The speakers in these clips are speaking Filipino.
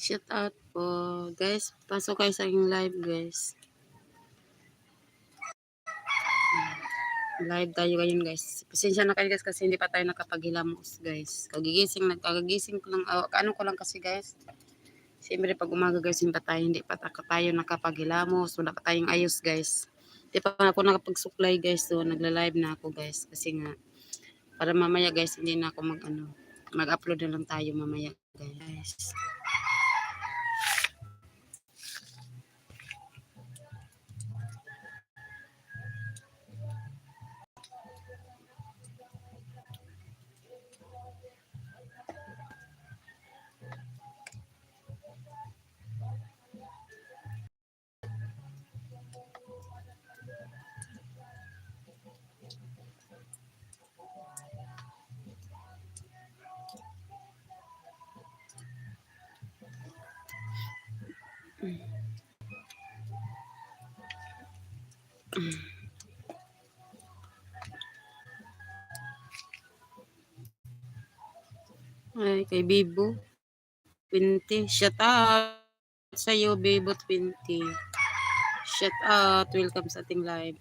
Shout out po. Guys, pasok kayo sa aking live, guys. Live tayo ngayon, guys. Pasensya na kayo, guys, kasi hindi pa tayo nakapaghilamos, guys. Kagigising, nagkagagising ko lang. Oh, ano ko lang kasi, guys. Siyempre, pag umaga, guys, hindi pa tayo, hindi pa ta- tayo nakapaghilamos. Wala pa tayong ayos, guys. Hindi pa ako nakapagsuklay, guys. So, nagla-live na ako, guys. Kasi nga, para mamaya, guys, hindi na ako mag, ano, mag-upload na lang tayo mamaya, guys. Ay, kay Bibo. 20. Shout out sa iyo, Bibo 20. Shout out. Welcome sa ating live.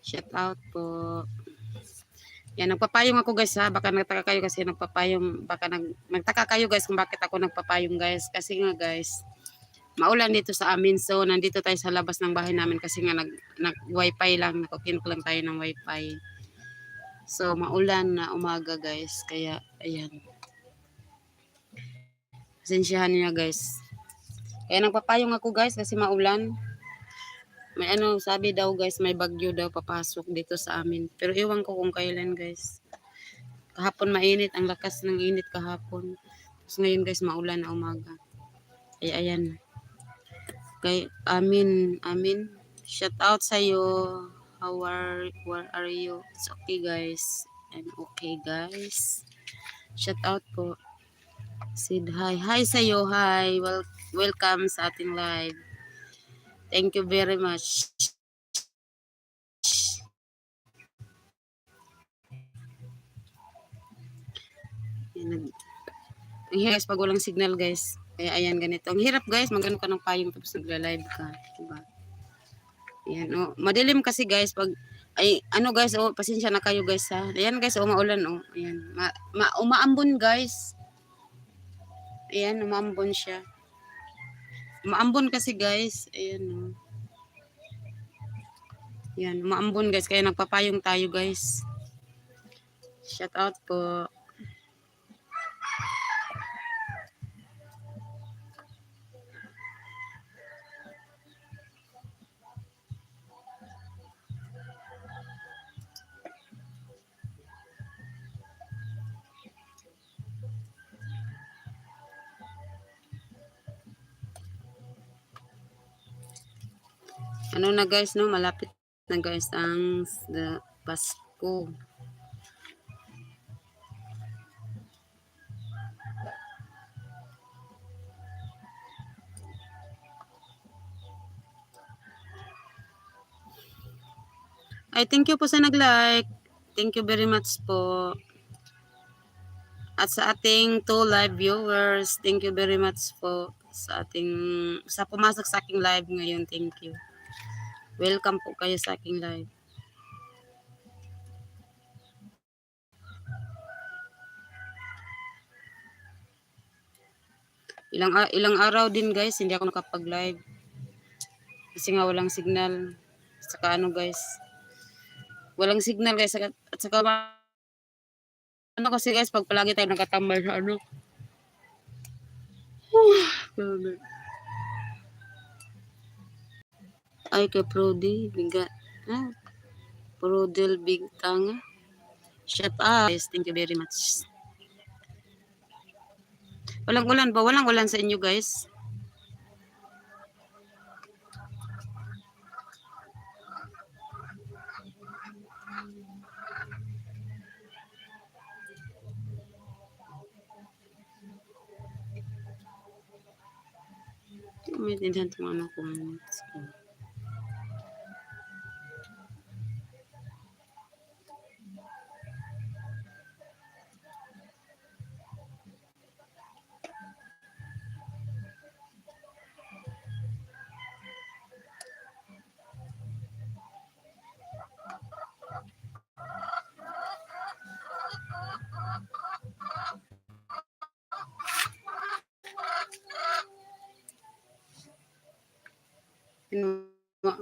Shout out po. Yan, nagpapayong ako guys ha. Baka nagtaka kayo kasi nagpapayong. Baka nag, nagtaka kayo guys kung bakit ako nagpapayong guys. Kasi nga guys, maulan dito sa amin. So, nandito tayo sa labas ng bahay namin kasi nga nag, nag wifi lang. Nakukinok lang tayo ng wifi. So, maulan na umaga guys. Kaya, ayan. Pasensyahan niya guys. Kaya nagpapayong ako guys kasi maulan. May ano, sabi daw guys, may bagyo daw papasok dito sa amin. Pero iwan ko kung kailan guys. Kahapon mainit, ang lakas ng init kahapon. Tapos ngayon guys, maulan na umaga. Ay, ayan. Kay, amin, amin. Shout out sa iyo. How are, where are you? It's okay guys. I'm okay guys. Shout out po. Sid hi. Hi sa iyo. Hi. Well, welcome sa ating live. Thank you very much. Ang hirap pag walang signal guys. Kaya ayan ganito. Ang hirap guys, magano ka ng payong tapos nagla-live ka. Diba? Ayan, oh. Madilim kasi guys pag ay ano guys, oh, pasensya na kayo guys ha. Ayan guys, oh, maulan oh. Ayan, ma, ma umaambon guys. Ayan, umaambon siya. Umaambon kasi guys. Ayan oh. Yan, umaambon guys. Kaya nagpapayong tayo guys. Shout out po. Ano na guys, no? Malapit na guys ang the Pasko. Ay, thank you po sa nag-like. Thank you very much po. At sa ating two live viewers, thank you very much po sa ating sa pumasok sa aking live ngayon. Thank you. Welcome po kayo sa aking live. Ilang ilang araw din guys, hindi ako nakapag-live. Kasi nga walang signal. Saka ano guys, walang signal guys. Saka, at saka ano kasi guys, pag palagi tayo nakatambay sa ano. Grabe. Ay, kay Prodi, biga. Ah, Prodel Big Tanga. Shut up. Yes, thank you very much. Walang ulan ba? Walang ulan sa inyo, guys. Maintindihan itong comments ko.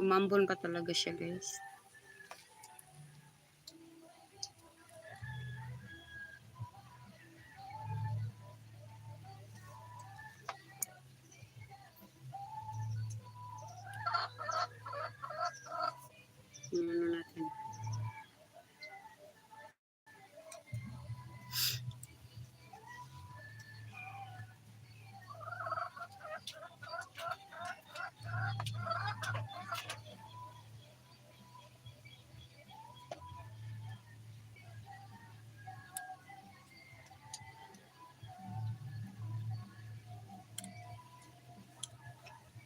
Umambon pa talaga siya, guys.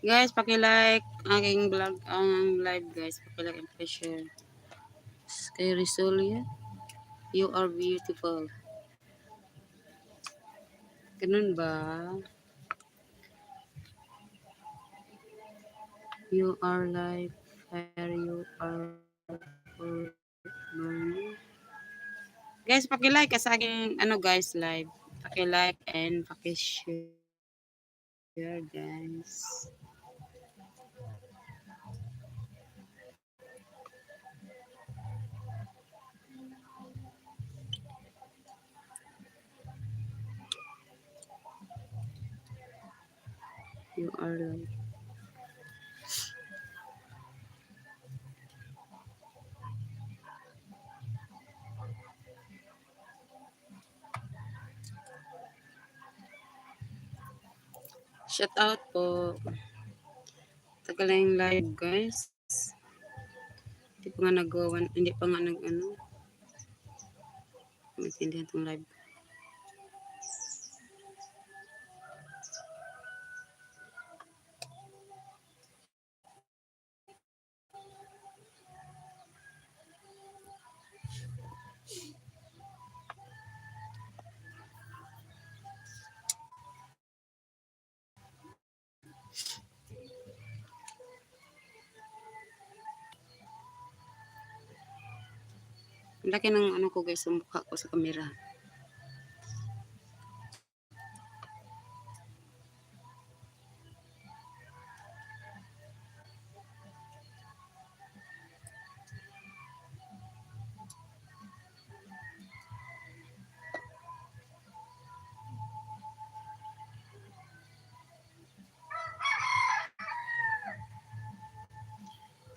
Guys, paki-like aking vlog, ang live guys. Paki-like and share. Kay Risolia, you are beautiful. Ganun ba? You are like fire, you are burning. Guys, paki-like sa aking ano guys live. Paki-like and paki-share guys. Are like Shout out po. Tagal na yung live guys. Hindi pa nga nagawa, hindi pa nga nag ano. Maintindihan tong live. Laki ng ano ko guys, ang mukha ko sa kamera.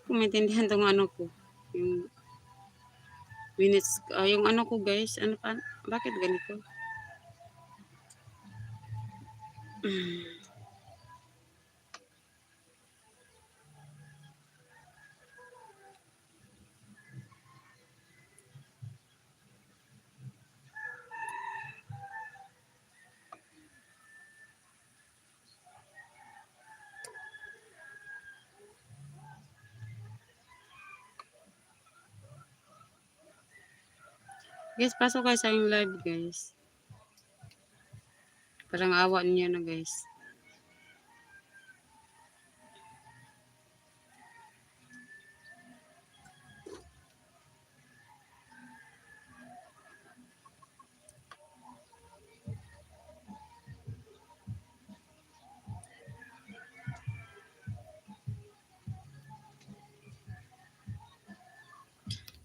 Kung maintindihan tong ano ko, yung minutes, ah, yung ano ko guys, ano pa, bakit ganito? Guys, pasok kayo sa yung live guys. Parang awa niyo na guys.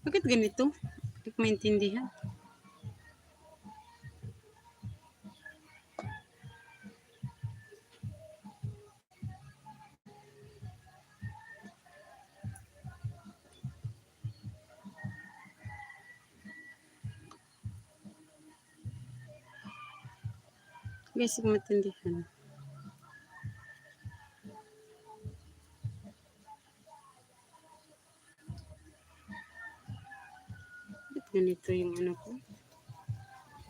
Bakit ganito? Hindi ko maintindihan. Guys, maintindihan. Bakit ganito yung ano ko?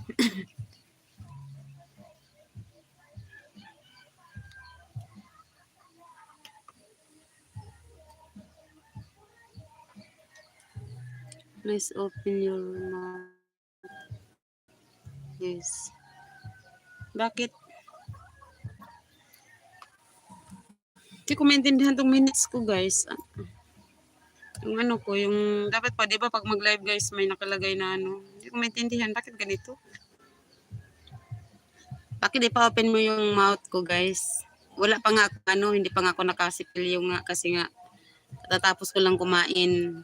Please open your mouth. Yes. Bakit? Hindi ko maintindihan tong minutes ko, guys. Yung ano ko, yung dapat pa, di ba, pag mag-live, guys, may nakalagay na ano. Hindi ko maintindihan. Bakit ganito? Bakit di pa open mo yung mouth ko, guys? Wala pa nga ako, ano, hindi pa nga ako nakasipil yung nga, kasi nga, Tatapos ko lang kumain.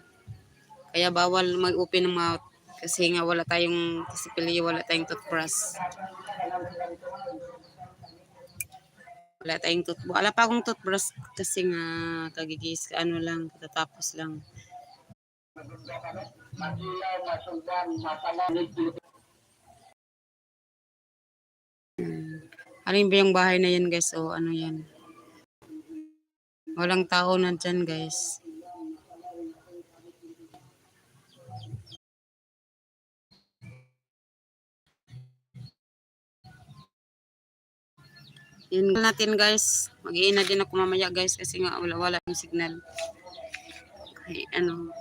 Kaya bawal mag-open ng mouth. Kasi nga wala tayong kisipilyo, wala tayong toothbrush. Wala tayong toothbrush. Wala pa akong toothbrush kasi nga kagigis, ano lang, tatapos lang. Alin ba yung bahay na yan guys? O ano yan? Walang tao na dyan guys. Yun natin guys. mag na din ako mamaya guys kasi nga wala wala yung signal. Ay, ano.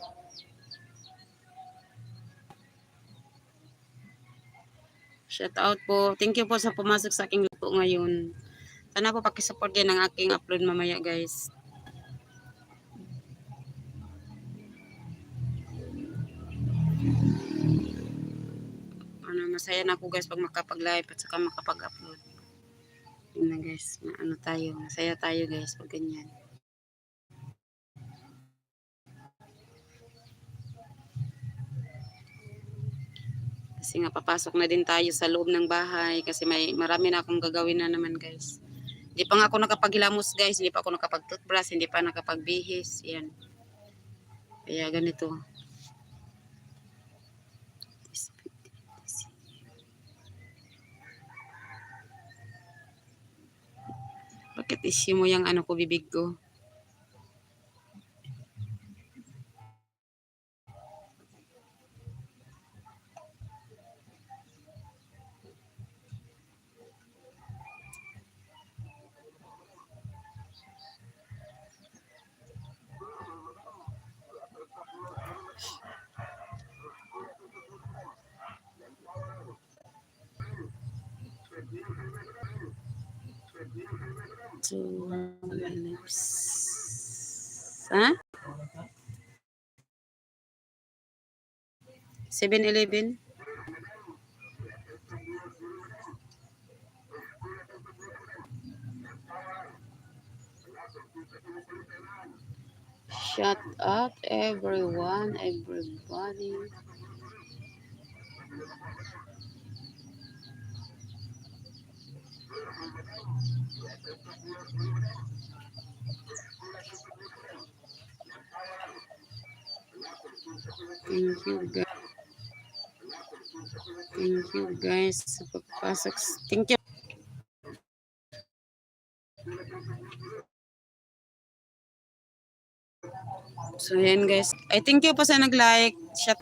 Shout out po. Thank you po sa pumasok sa aking luto ngayon. Sana po pakisupport din ang aking upload mamaya guys. Ano, masaya na ako guys pag makapag-live at saka makapag-upload. Yun na guys, ano tayo, masaya tayo guys pag ganyan. Kasi nga papasok na din tayo sa loob ng bahay kasi may marami na akong gagawin na naman guys. Hindi pa nga ako nakapaghilamos guys, hindi pa ako nakapag-toothbrush, hindi pa nakapagbihis. Yan. Kaya ganito. Bakit issue mo yung ano ko bibig ko? Two minutes. Ha? 7-Eleven? Shut up, everyone, everybody. Thank you, guys. Thank you, guys. Thank you. So, yan guys. I thank you po sa nag-like. Shut